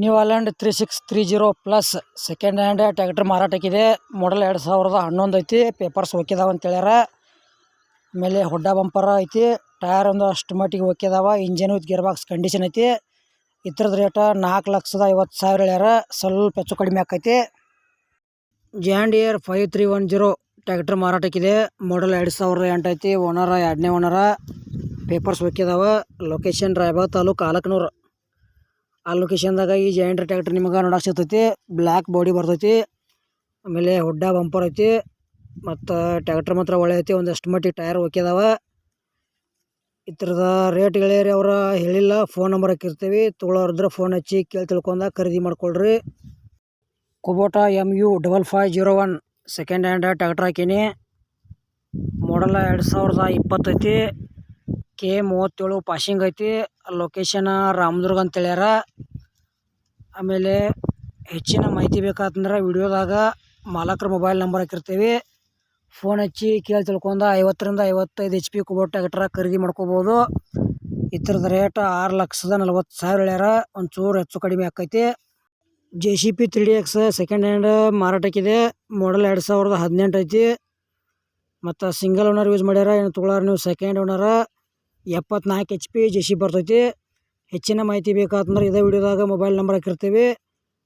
New Holland three six three zero plus second hand tractor ಮಾರಾಟಕ್ಕಿದೆ. Model ಎರಡು ಸಾವಿರದ ಹನ್ನೊಂದು ಐತಿ. ಪೇಪರ್ಸ್ ಒಕ್ಕಿದಾವ ಅಂತ ಹೇಳ್ಯಾರ. ಆಮೇಲೆ ಹೊಡ್ಡ ಬಂಪರ್ ಐತಿ. ಟಯರ್ ಒಂದು ಅಷ್ಟು ಮಟ್ಟಿಗೆ ಒಕ್ಕಿದಾವ. Engine with gear box condition ಐತಿ. ಇತರದ ರೇಟ ನಾಲ್ಕು ಲಕ್ಷದ ಐವತ್ತು ಸಾವಿರ ಹೇಳ್ಯಾರ. ಸ್ವಲ್ಪ ಹೆಚ್ಚು ಕಡಿಮೆ ಆಕೈತಿ. John Deere five three one zero tractor ಮಾರಾಟಕ್ಕಿದೆ. Model ಎರಡು ಸಾವಿರದ ಎಂಟು ಐತಿ. ಓನರ ಎರಡನೇ ಓನರ ಪೇಪರ್ಸ್ ಹೋಗಿದಾವ ಲೊಕೇಶನ್ ರಾಯಬಾಗ್ ತಾಲೂಕು ಆಲಕ್ನೂರು. ಆ ಲೊಕೇಶನ್ದಾಗ ಈ ಜೈಂಟ್ರ್ ಟ್ಯಾಕ್ಟ್ರ್ ನಿಮಗೆ ನೋಡಕ್ಕೆ ಸಿಗ್ತೈತಿ ಬ್ಲ್ಯಾಕ್ ಬಾಡಿ ಬರ್ತೈತಿ. ಆಮೇಲೆ ಹುಡ್ಡ ಬಂಪರ್ ಐತಿ. ಮತ್ತು ಟ್ಯಾಕ್ಟ್ರ್ ಮಾತ್ರ ಒಳ್ಳೆ ಐತಿ. ಒಂದಷ್ಟು ಮಟ್ಟಿಗೆ ಟೈರ್ ಹೋಗಿದಾವ ಈ ಥರದ ರೇಟ್ ಗೆಳೆಯರಿ ಅವರ ಹೇಳಿಲ್ಲ. ಫೋನ್ ನಂಬರ್ ಹಾಕಿರ್ತೀವಿ. ತೊಗೊಳೋರಿದ್ರೆ ಫೋನ್ ಹಚ್ಚಿ ಕೇಳಿ ತಿಳ್ಕೊಂಡ ಖರೀದಿ ಮಾಡ್ಕೊಳ್ರಿ. Kubota M U double five zero one second hand tractor ಹಾಕೀನಿ. ಮಾಡಲ್ಲ ಎರಡು ಸಾವಿರದ ಇಪ್ಪತ್ತೈತಿ ಕೆ ಮೂವತ್ತೇಳು ಪಾಸಿಂಗ್ ಐತಿ. ಲೊಕೇಶನ್ ರಾಮದುರ್ಗ ಅಂತ ಹೇಳ್ಯಾರ. ಆಮೇಲೆ ಹೆಚ್ಚಿನ ಮಾಹಿತಿ ಬೇಕಾತಂದ್ರೆ ವಿಡಿಯೋದಾಗ ಮಾಲಕರ ಮೊಬೈಲ್ ನಂಬರ್ ಹಾಕಿರ್ತೀವಿ. ಫೋನ್ ಹಚ್ಚಿ ಕೇಳಿ ತಿಳ್ಕೊಂಡ ಐವತ್ತರಿಂದ ಐವತ್ತೈದು ಎಚ್ ಪಿ ಕುಬೋಟ್ ಟ್ಯಾಕ್ಟ್ರ ಖರೀದಿ ಮಾಡ್ಕೋಬೋದು. ಇದ್ರದ್ದು ರೇಟ್ ಆರು ಲಕ್ಷದ ನಲ್ವತ್ತು ಸಾವಿರ ಹೇಳ್ಯಾರ. ಒಂಚೂರು ಹೆಚ್ಚು ಕಡಿಮೆ ಆಕೈತಿ. J C B three D X second hand ಮಾರಾಟಕ್ಕಿದೆ. Model ಎರಡು ಸಾವಿರದ ಹದಿನೆಂಟು ಐತಿ. ಮತ್ತು ಸಿಂಗಲ್ ಓನರ್ ಯೂಸ್ ಮಾಡ್ಯಾರ. ಏನು ತೊಗೊಳಾರ ನೀವು ಸೆಕೆಂಡ್ ಓನರ ಎಪ್ಪತ್ನಾಲ್ಕು ಎಚ್ ಪಿ ಜೆ ಸಿ ಬರ್ತೈತಿ. ಹೆಚ್ಚಿನ ಮಾಹಿತಿ ಬೇಕಾತಂದ್ರೆ ಇದೇ ವಿಡಿಯೋದಾಗ ಮೊಬೈಲ್ ನಂಬರ್ ಹಾಕಿರ್ತೀವಿ.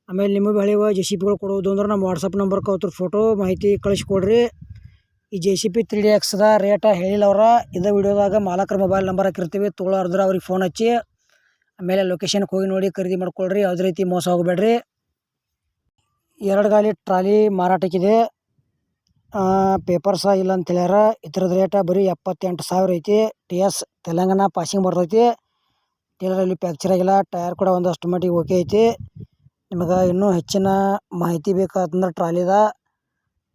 ಆಮೇಲೆ ನಿಮಗೆ ಬೆಳೆಯುವ ಜೆ ಸಿ ಪಿಗಳು ಕೊಡುವುದು ಅಂದ್ರೆ ನಮ್ಮ ವಾಟ್ಸಪ್ ನಂಬರ್ಗೆ ಅವ್ರ ಫೋಟೋ ಮಾಹಿತಿ ಕಳಿಸ್ಕೊಡ್ರಿ. ಈ J C B three D ಎಕ್ಸ್ದ rate ಹೇಳಿಲ್ಲವ್ರ ಇದೇ ವಿಡಿಯೋದಾಗ ಮಾಲಕರ ಮೊಬೈಲ್ ನಂಬರ್ ಹಾಕಿರ್ತೀವಿ. ತೊಗೊಳಾರ್ದ್ರೆ ಅವ್ರಿಗೆ ಫೋನ್ ಹಚ್ಚಿ. ಆಮೇಲೆ ಲೊಕೇಶನ್ಗೆ ಹೋಗಿ ನೋಡಿ ಖರೀದಿ ಮಾಡ್ಕೊಳ್ರಿ. ಯಾವುದೇ ರೀತಿ ಮೋಸ ಹೋಗಬೇಡ್ರಿ. ಎರಡು ಗಾಲಿ ಟ್ರಾಲಿ ಮಾರಾಟಕ್ಕಿದೆ. ಸಹ ಇಲ್ಲ ಅಂತ ಹೇಳ್ಯಾರ. ಇದ್ರದ್ದು ರೇಟ ಬರೀ ಎಪ್ಪತ್ತೆಂಟು ಸಾವಿರ ಐತಿ. ಟಿ ಎಸ್ ತೆಲಂಗಾಣ ಪಾಸಿಂಗ್ ಬರ್ತೈತಿ. ಟೇಲರಲ್ಲಿ ಪ್ಯಾಕ್ಚರ್ ಆಗಿಲ್ಲ. ಟಯರ್ ಕೂಡ ಒಂದಷ್ಟು ಮಟ್ಟಿಗೆ ಓಕೆ ಐತಿ. ನಿಮಗೆ ಇನ್ನೂ ಹೆಚ್ಚಿನ ಮಾಹಿತಿ ಬೇಕಾತಂದ್ರೆ ಟ್ರಾಲಿದ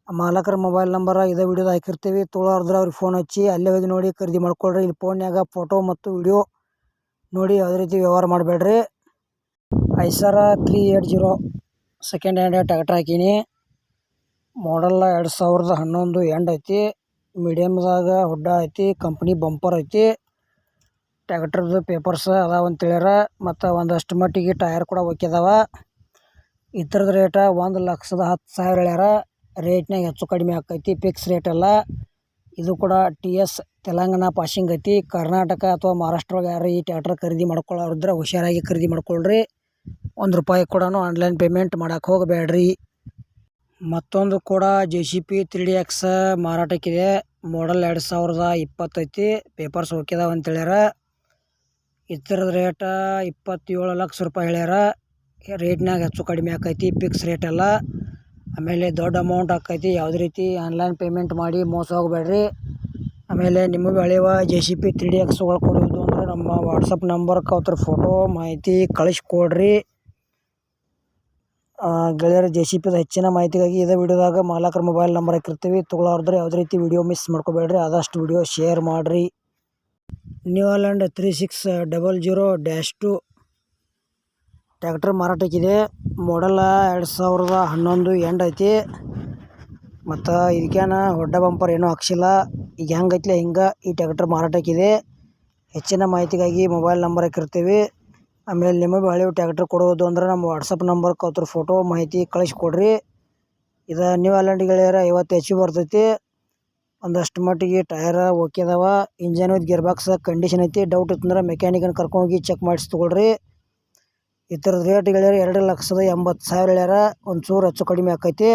ಮಾಲಕರ ಮೊಬೈಲ್ ನಂಬರ್ ಇದೇ ವಿಡಿಯೋದ ಹಾಕಿರ್ತೀವಿ. ತೊಗೊಳೋರ್ದ್ರೆ ಅವ್ರಿಗೆ ಫೋನ್ ಹಚ್ಚಿ. ಅಲ್ಲೇ ಹೋಗಿ ನೋಡಿ, ಖರೀದಿ ಮಾಡ್ಕೊಳ್ರಿ. ಇಲ್ಲಿ ಫೋನ್ಯಾಗ ಫೋಟೋ ಮತ್ತು ವಿಡಿಯೋ ನೋಡಿ ಯಾವುದೇ ರೀತಿ ವ್ಯವಹಾರ ಮಾಡಬೇಡ್ರಿ. Eicher three eight zero second hand tractor ಹಾಕೀನಿ. ಮಾಡಲ್ಲ ಎರಡು ಸಾವಿರದ ಹನ್ನೊಂದು ಎಂಡ್ ಐತಿ. ಮೀಡಿಯಮ್ದಾಗ ಹುಡ್ಡ ಐತಿ ಕಂಪ್ನಿ ಬಂಪರ್ ಐತಿ. ಟ್ಯಾಕ್ಟ್ರದ್ದು ಪೇಪರ್ಸ್ ಅದಾವ ಅಂತ ಹೇಳ್ಯಾರ. ಮತ್ತು ಒಂದಷ್ಟು ಮಟ್ಟಿಗೆ ಟಯರ್ ಕೂಡ ಓಕೆ ಅದಾವ ಇದ್ರದ್ದು ರೇಟ ಒಂದು ಲಕ್ಷದ ಹತ್ತು ಸಾವಿರ ಹೇಳ್ಯಾರ. ರೇಟ್ನಾಗ ಹೆಚ್ಚು ಕಡಿಮೆ ಆಕೈತಿ ಫಿಕ್ಸ್ ರೇಟ್ ಅಲ್ಲ ಇದು ಕೂಡ ಟಿ ಎಸ್ ತೆಲಂಗಾಣ ಪಾಸಿಂಗ್ ಐತಿ. ಕರ್ನಾಟಕ ಅಥವಾ ಮಹಾರಾಷ್ಟ್ರ ಒಳಗೆ ಯಾರು ಈ ಟ್ಯಾಕ್ಟ್ರ್ ಖರೀದಿ ಮಾಡ್ಕೊಳ್ಳೋರಿದ್ರೆ ಹುಷಾರಾಗಿ ಖರೀದಿ ಮಾಡ್ಕೊಳ್ರಿ. ಒಂದು ರೂಪಾಯಿ ಕೂಡ ಆನ್ಲೈನ್ ಪೇಮೆಂಟ್ ಮಾಡಕ್ಕೆ ಹೋಗಬೇಡ್ರಿ. ಮತ್ತೊಂದು ಕೂಡ J C B three D X ಮಾರಾಟಕ್ಕಿದೆ. Model ಎರಡು ಸಾವಿರದ ಇಪ್ಪತ್ತೈತಿ ಪೇಪರ್ಸ್ ಹೋಗಿದಾವೆ ಅಂತ ಹೇಳ್ಯಾರ. ಇದ್ರದ್ದು ರೇಟ ಇಪ್ಪತ್ತೇಳು ಲಕ್ಷ ರೂಪಾಯಿ ಹೇಳ್ಯಾರ. ರೇಟ್ನಾಗ ಹೆಚ್ಚು ಕಡಿಮೆ ಆಕೈತಿ ಫಿಕ್ಸ್ ರೇಟ್ ಎಲ್ಲ. ಆಮೇಲೆ ದೊಡ್ಡ ಅಮೌಂಟ್ ಆಕೈತಿ. ಯಾವುದೇ ರೀತಿ ಆನ್ಲೈನ್ ಪೇಮೆಂಟ್ ಮಾಡಿ ಮೋಸ ಹೋಗಬೇಡ್ರಿ. ಆಮೇಲೆ ನಿಮಗೆ ಬೆಳೆಯುವ J C B three D ಎಕ್ಸ್ಗಳು ಕೊಡೋದು ಅಂದ್ರೆ ನಮ್ಮ ವಾಟ್ಸಪ್ ನಂಬರ್ಗೆ ಅವ್ರ ಫೋಟೋ ಮಾಹಿತಿ ಕಳಿಸ್ಕೊಡ್ರಿ. ಗೆಳೆಯರ ಜೆ ಸಿ ಪಿದ ಹೆಚ್ಚಿನ ಮಾಹಿತಿಗಾಗಿ ಇದೇ ವಿಡಿಯೋದಾಗ ಮಾಲಕರ ಮೊಬೈಲ್ ನಂಬರ್ ಹಾಕಿರ್ತೀವಿ. ತೊಗೊಳಾರ್ದ್ರೆ ಯಾವುದೇ ರೀತಿ ವಿಡಿಯೋ ಮಿಸ್ ಮಾಡ್ಕೋಬೇಡ್ರಿ. ಆದಷ್ಟು ವಿಡಿಯೋ ಶೇರ್ ಮಾಡಿರಿ. New Holland three six double zero dash two tractor ಮಾರಾಟಕ್ಕಿದೆ. ಮಾಡಲ್ಲ ಎರಡು ಸಾವಿರದ ಹನ್ನೊಂದು ಎಂಡ್ ಐತಿ. ಮತ್ತು ಇದಕ್ಕೇನ ಹೊಡ್ಡ ಬಂಪರ್ ಏನೂ ಹಾಕ್ಸಿಲ್ಲ. ಈಗ ಹೆಂಗೈತಿಲ್ಲ ಹಿಂಗೆ ಈ ಟ್ಯಾಕ್ಟರ್ ಮಾರಾಟಕ್ಕಿದೆ. ಹೆಚ್ಚಿನ ಮಾಹಿತಿಗಾಗಿ ಮೊಬೈಲ್ ನಂಬರ್ ಹಾಕಿರ್ತೀವಿ. ಆಮೇಲೆ ನಿಮಗೆ ಹಳೆವು ಟ್ಯಾಕ್ಟ್ರ್ ಕೊಡೋದು ಅಂದ್ರೆ ನಮ್ಮ ವಾಟ್ಸಪ್ ನಂಬರ್ಗೆ ಅವ್ರ ಫೋಟೋ ಮಾಹಿತಿ ಕಳಿಸ್ಕೊಡ್ರಿ. ಇದು ನ್ಯೂ ಹಾಲೆಂಡ್ ಗೆಳೆಯರ ಐವತ್ತು ಹೆಚ್ಚು ಬರ್ತೈತಿ. ಒಂದಷ್ಟು ಮಟ್ಟಿಗೆ ಟಯರ ಓಕೆ ಅದಾವ. Engine with gear box condition ಐತಿ ಡೌಟ್ ಇತ್ತಂದ್ರೆ ಮೆಕ್ಯಾನಿಕನ್ ಕರ್ಕೊಂಡೋಗಿ ಚೆಕ್ ಮಾಡಿಸಿ ತೊಗೊಳ್ರಿ. ಈ ಥರದ ರೇಟ್ ಗೆಳೆಯರು ಎರಡು ಲಕ್ಷದ ಎಂಬತ್ತು ಸಾವಿರ ಹೇಳ್ಯಾರ. ಒಂಚೂರು ಹೆಚ್ಚು ಕಡಿಮೆ ಆಕೈತಿ.